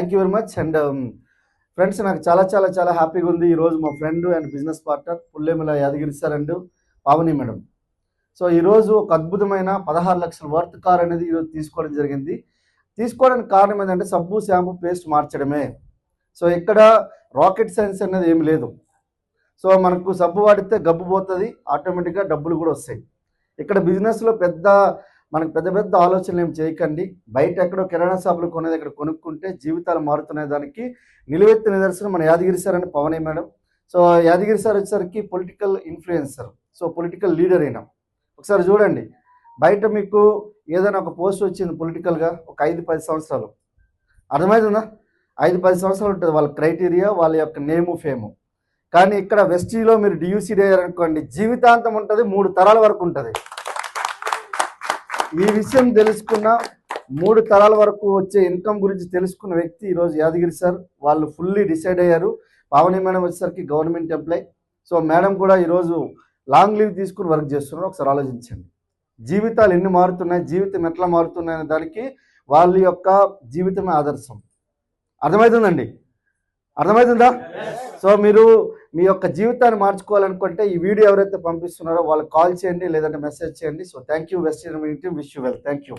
Thank you very much. And um, friends నాకు చాలా చాలా చాలా హ్యాపీగా ఉంది ఈరోజు మా friend and business partner Pullemila Yadagiri sir and Pavani madam. So ఈరోజు ఒక అద్భుతమైన పదహారు లక్షల వర్త్ కార్ అనేది ఈరోజు తీసుకోవడం జరిగింది. తీసుకోవడానికి కారణం ఏంటంటే సబ్బు షాంపూ పేస్ట్ మార్చడమే. సో ఇక్కడ రాకెట్ సైన్స్ అనేది ఏమి లేదు. సో మనకు సబ్బు వాడితే గబ్బు పోతుంది ఆటోమేటిక్గా డబ్బులు కూడా వస్తాయి. ఇక్కడ బిజినెస్లో పెద్ద మనకు పెద్ద పెద్ద ఆలోచనలు ఏం చేయకండి. బయట ఎక్కడో కిరాణా షాపులు కొనేది ఇక్కడ కొనుక్కుంటే జీవితాలు మారుతునే దానికి నిలువెత్తు నిదర్శనం మన యాదగిరి సార్ అని Pavani madam. So Yadagiri sir వచ్చేసరికి political influencer so political leader అయినా. ఒకసారి చూడండి. బయట మీకు ఏదైనా ఒక పోస్ట్ వచ్చింది పొలిటికల్గా ఒక ఐదు పది సంవత్సరాలు. అర్థమవుతుందా ఐదు పది సంవత్సరాలు ఉంటుంది వాళ్ళ క్రైటీరియా వాళ్ళ యొక్క నేము ఫేము కానీ ఇక్కడ వెస్టీలో మీరు డియూసీడీ అనుకోండి జీవితాంతం ఉంటుంది మూడు తరాల వరకు ఉంటుంది. ఈ విషయం తెలుసుకున్న మూడు తరాల వరకు వచ్చే ఇన్కమ్ గురించి తెలుసుకున్న వ్యక్తి ఈరోజు యాదగిరి సార్. వాళ్ళు ఫుల్లీ డిసైడ్ అయ్యారు. పావని మేడం వచ్చేసరికి గవర్నమెంట్ ఎంప్లాయ్ సో మేడం కూడా ఈరోజు లాంగ్ లీవ్ తీసుకుని వర్క్ చేస్తున్నారు. ఒకసారి ఆలోచించండి. జీవితాలు ఎన్ని మారుతున్నాయి జీవితం ఎట్లా మారుతున్నాయి అనే దానికి వాళ్ళ యొక్క జీవితమే ఆదర్శం. అర్థమవుతుందండి? అర్థమవుతుందా? సో మీరు మీ యొక్క జీవితాన్ని మార్చుకోవాలనుకుంటే ఈ వీడియో ఎవరైతే పంపిస్తున్నారో వాళ్ళకి కాల్ చేయండి లేదంటే మెసేజ్ చేయండి. So thank you best wish you well thank you